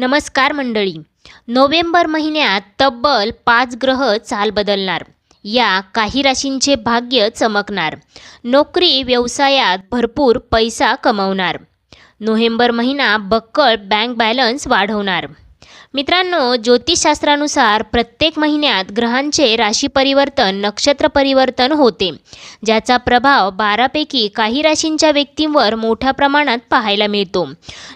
नमस्कार मंडळी. नोव्हेंबर महिन्यात तब्बल पाच ग्रह चाल बदलणार. या काही राशींचे भाग्य चमकणार. नोकरी व्यवसायात भरपूर पैसा कमवणार. नोव्हेंबर महिना बक्कळ बँक बॅलन्स वाढवणार. मित्रांनो ज्योतिषशास्त्रानुसार प्रत्येक महिन्यात ग्रहांचे राशी परिवर्तन नक्षत्र परिवर्तन होते. ज्याचा प्रभाव बारापैकी काही राशींच्या व्यक्तींवर मोठ्या प्रमाणात पाहायला मिळतो.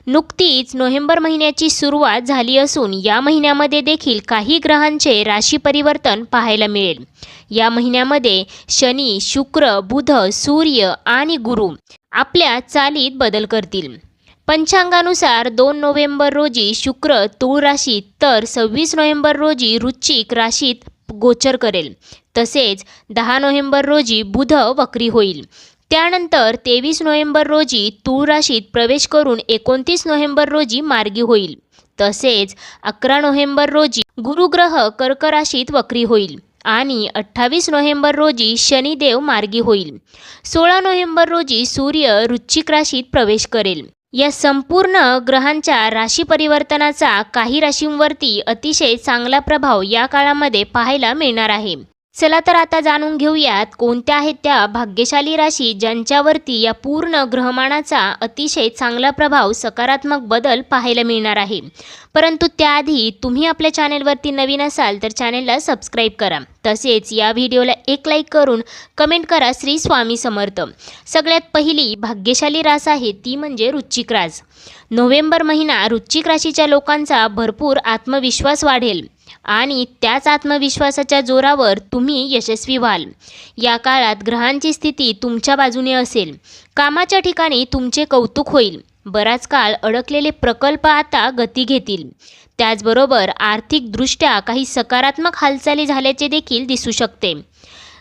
नुकतीच नोव्हेंबर महिन्याची सुरुवात झाली असून या महिन्यामध्ये देखील काही ग्रहांचे राशी परिवर्तन पाहायला मिळेल. या महिन्यामध्ये शनी शुक्र बुध सूर्य आणि गुरु आपल्या चालीत बदल करतील. पंचांगानुसार दोन नोव्हेंबर रोजी शुक्र तूळ राशीत तर सव्वीस नोव्हेंबर रोजी वृश्चिक राशीत गोचर करेल. तसेच दहा नोव्हेंबर रोजी बुध वक्री होईल. त्यानंतर तेवीस नोव्हेंबर रोजी तूळ राशीत प्रवेश करून एकोणतीस नोव्हेंबर रोजी मार्गी होईल. तसेच अकरा नोव्हेंबर रोजी गुरुग्रह कर्क राशीत वक्री होईल आणि अठ्ठावीस नोव्हेंबर रोजी शनिदेव मार्गी होईल. सोळा नोव्हेंबर रोजी सूर्य वृश्चिक राशीत प्रवेश करेल. या संपूर्ण ग्रहांच्या राशी परिवर्तनाचा काही राशींवरती अतिशय चांगला प्रभाव या काळामध्ये पाहायला मिळणार आहे. चला तर आता जाणून घेऊयात कोणत्या आहेत त्या भाग्यशाली राशी ज्यांच्यावरती या पूर्ण ग्रहमानाचा अतिशय चांगला प्रभाव सकारात्मक बदल पाहायला मिळणार आहे. परंतु त्याआधी तुम्ही आपल्या चॅनेलवरती नवीन असाल तर चॅनेलला सबस्क्राईब करा. तसेच या व्हिडिओला एक लाईक करून कमेंट करा श्री स्वामी समर्थ. सगळ्यात पहिली भाग्यशाली रास आहे ती म्हणजे रुचिक रास. नोव्हेंबर महिना रुचिक राशीच्या लोकांचा भरपूर आत्मविश्वास वाढेल. आणि त्याच आत्मविश्वासाच्या जोरावर तुम्ही यशस्वी व्हाल. या काळात ग्रहांची स्थिती तुमच्या बाजूने असेल. कामाच्या ठिकाणी तुमचे कौतुक होईल. बराच काळ अडकलेले प्रकल्प आता गती घेतील. त्याचबरोबर आर्थिकदृष्ट्या काही सकारात्मक हालचाली झाल्याचे देखील दिसू शकते.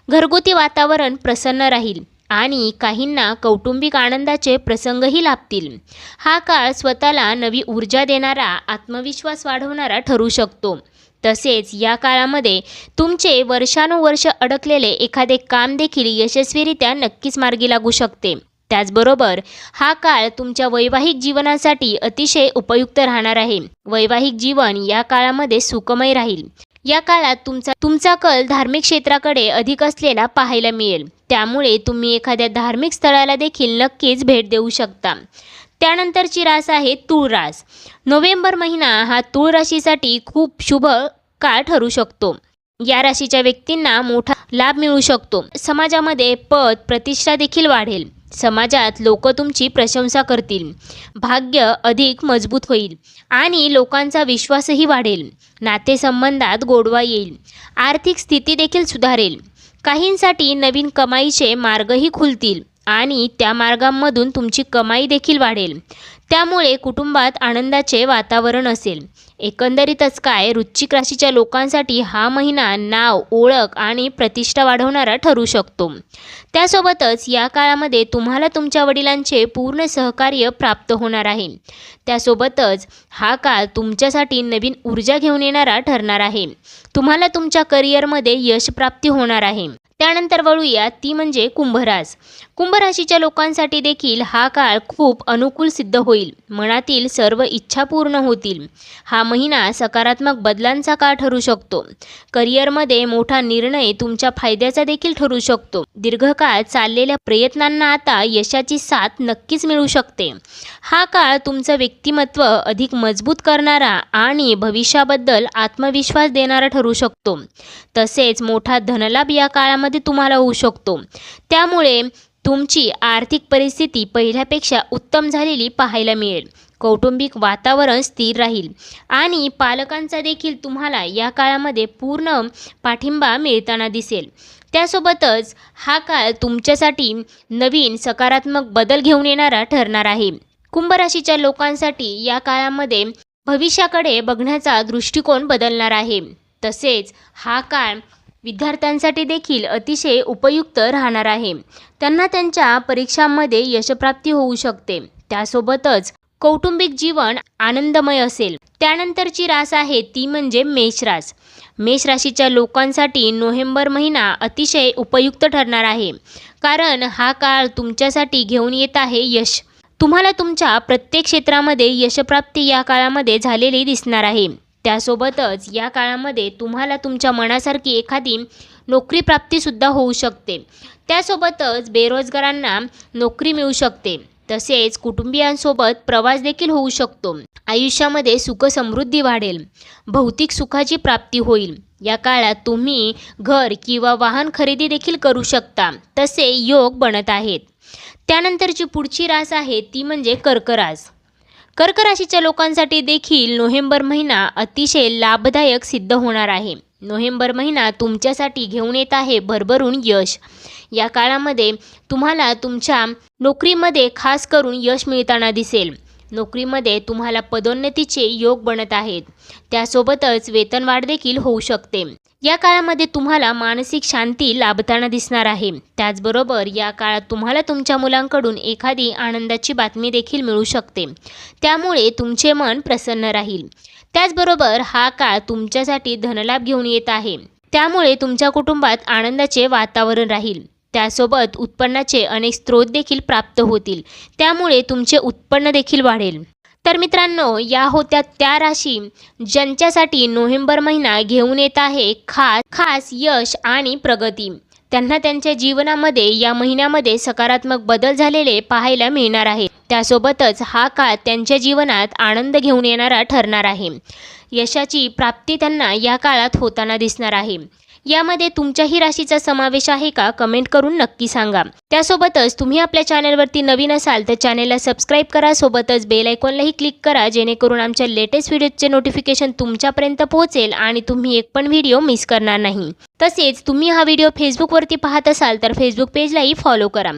घरगुती वातावरण प्रसन्न राहील आणि काहींना कौटुंबिक आनंदाचे प्रसंगही लाभतील. हा काळ स्वतःला नवी ऊर्जा देणारा आत्मविश्वास वाढवणारा ठरू शकतो. तसेच या काळामध्ये तुमचे वर्षानुवर्ष अडकलेले एखादे काम देखील यशस्वीरित्या नक्कीच मार्गी लागू शकते. त्याचबरोबर हा काळ तुमच्या वैवाहिक जीवनासाठी अतिशय उपयुक्त राहणार आहे. वैवाहिक जीवन या काळामध्ये सुखमय राहील. या काळात तुमचा तुमचा कल धार्मिक क्षेत्राकडे अधिक असलेला पाहायला मिळेल. त्यामुळे तुम्ही एखाद्या धार्मिक स्थळाला देखील नक्कीच भेट देऊ शकता. त्यानंतरची रास आहे तूळ रास. नोव्हेंबर महिना हा तूळ राशीसाठी खूप शुभ काळ ठरू शकतो. या राशीच्या व्यक्तींना मोठा लाभ मिळू शकतो. समाजामध्ये पद प्रतिष्ठा देखील वाढेल. समाजात लोक तुमची प्रशंसा करतील. भाग्य अधिक मजबूत होईल आणि लोकांचा विश्वासही वाढेल. नातेसंबंधात गोडवा येईल. आर्थिक स्थिती देखील सुधारेल. काहींसाठी नवीन कमाईचे मार्गही खुलतील. आणि त्या मार्गांमधून तुमची कमाई देखील वाढेल. त्यामुळे कुटुंबात आनंदाचे वातावरण असेल. एकंदरीतच काय वृश्चिक राशीच्या लोकांसाठी हा महिना नाव ओळख आणि प्रतिष्ठा वाढवणारा ठरू शकतो. त्यासोबतच या काळामध्ये तुम्हाला तुमच्या वडिलांचे पूर्ण सहकार्य प्राप्त होणार आहे. त्यासोबतच हा काळ तुमच्यासाठी नवीन ऊर्जा घेऊन येणारा ठरणार आहे. तुम्हाला तुमच्या करिअरमध्ये यशप्राप्ती होणार आहे. त्यानंतर वळूया ती म्हणजे कुंभरास कुंभराशीच्या लोकांसाठी देखील हा काळ खूप अनुकूल सिद्ध होईल. मनातील सर्व इच्छा पूर्ण होतील. हा महिना सकारात्मक बदलांचा काळ ठरू शकतो. करिअरमध्ये मोठा निर्णय तुमच्या फायद्याचा देखील ठरू शकतो. दीर्घकाळ चाललेल्या प्रयत्नांना आता यशाची साथ नक्कीच मिळू शकते. हा काळ तुमचं व्यक्तिमत्व अधिक मजबूत करणारा आणि भविष्याबद्दल आत्मविश्वास देणारा ठरू शकतो. तसेच मोठा धनलाभ या काळामध्ये तुम्हाला होऊ शकतो. त्यामुळे तुमची आर्थिक परिस्थिती पहिल्यापेक्षा उत्तम झालेली पाहायला मिळेल. कौटुंबिक वातावरण स्थिर राहील. आणि पालकांचा देखील तुम्हाला या काळामध्ये पूर्ण पाठिंबा मिळताना दिसेल. त्यासोबतच हा काळ तुमच्यासाठी नवीन सकारात्मक बदल घेऊन येणारा ठरणार आहे. कुंभराशीच्या लोकांसाठी या काळामध्ये भविष्याकडे बघण्याचा दृष्टिकोन बदलणार आहे. तसेच हा काळ विद्यार्थ्यांसाठी देखील अतिशय उपयुक्त राहणार आहे. त्यांना त्यांच्या परीक्षांमध्ये यशप्राप्ती होऊ शकते. त्यासोबतच कौटुंबिक जीवन आनंदमय असेल. त्यानंतरची रास आहे ती म्हणजे मेष रास. मेष राशीच्या लोकांसाठी नोव्हेंबर महिना अतिशय उपयुक्त ठरणार आहे. कारण हा काळ तुमच्यासाठी घेऊन येत आहे यश. तुम्हाला तुमच्या प्रत्येक क्षेत्रामध्ये यशप्राप्ती या काळामध्ये झालेली दिसणार आहे. त्यासोबतच या काळामध्ये तुम्हाला तुमच्या मनासारखी एखादी नोकरी प्राप्तीसुद्धा होऊ शकते. त्यासोबतच बेरोजगारांना नोकरी मिळू शकते. तसेच कुटुंबियांसोबत प्रवास देखील होऊ शकतो. आयुष्यामध्ये सुखसमृद्धी वाढेल. भौतिक सुखाची प्राप्ती होईल. या काळात तुम्ही घर किंवा वाहन खरेदी देखील करू शकता. तसे योग बनत आहेत. त्यानंतरची पुढची रास आहे ती म्हणजे कर्करास. कर्क राशीच्या लोकांसाठी देखील नोव्हेंबर महिना अतिशय लाभदायक सिद्ध होणार आहे. नोव्हेंबर महिना तुमच्यासाठी घेऊन येत आहे भरभरून यश. या काळामध्ये तुम्हाला तुमच्या नोकरीमध्ये खास करून यश मिळताना दिसेल. नोकरीमध्ये तुम्हाला पदोन्नतीचे योग बनत आहेत. त्यासोबतच वेतनवाढ देखील होऊ शकते. या काळामध्ये तुम्हाला मानसिक शांती लाभताना दिसणार आहे. त्याचबरोबर या काळात तुम्हाला तुमच्या मुलांकडून एखादी आनंदाची बातमी देखील मिळू शकते. त्यामुळे तुमचे मन प्रसन्न राहील. त्याचबरोबर हा काळ तुमच्यासाठी धनलाभ घेऊन येत आहे. त्यामुळे तुमच्या कुटुंबात आनंदाचे वातावरण राहील. त्यासोबत उत्पन्नाचे अनेक स्रोत देखील प्राप्त होतील. त्यामुळे तुमचे उत्पन्न देखील वाढेल. तर मित्रांनो या होत्या त्या राशी ज्यांच्यासाठी नोव्हेंबर महिना घेऊन येत आहे खास खास यश आणि प्रगती. त्यांना त्यांच्या जीवनामध्ये या महिन्यामध्ये सकारात्मक बदल झालेले पाहायला मिळणार आहे. त्यासोबतच हा काळ त्यांच्या जीवनात आनंद घेऊन येणारा ठरणार आहे. यशाची प्राप्ती त्यांना या काळात होताना दिसणार आहे. यामध्ये तुमच्याही राशीचा समावेश आहे का? कमेंट करून नक्की सांगा. त्यासोबतच तुम्ही आपल्या चॅनलवरती नवीन असाल तर चॅनलला सबस्क्राईब करा सोबतच बेल आयकॉनलाही क्लिक करा जेणेकरून आमच्या लेटेस्ट व्हिडिओचे नोटिफिकेशन तुमच्यापर्यंत पोहोचेल आणि तुम्ही एक पण व्हिडिओ मिस करणार नाही. तसेच तुम्ही हा व्हिडिओ फेसबुकवरती पाहत असाल तर फेसबुक पेजलाही फॉलो करा.